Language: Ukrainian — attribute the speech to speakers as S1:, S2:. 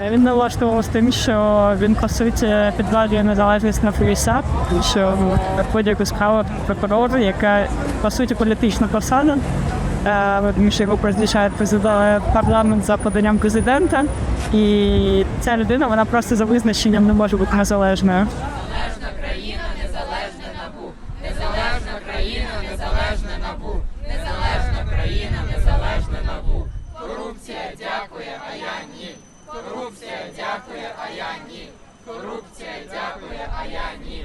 S1: Він не влаштовував з тим, що він по суті підважує незалежність на фрісап, що будь-яку справу прокурору, яка по суті політична посада. Е, Тому що його призначає президент парламент за поданням президента, і ця людина вона просто за визначенням не може бути незалежною.
S2: Українці, дякує доля.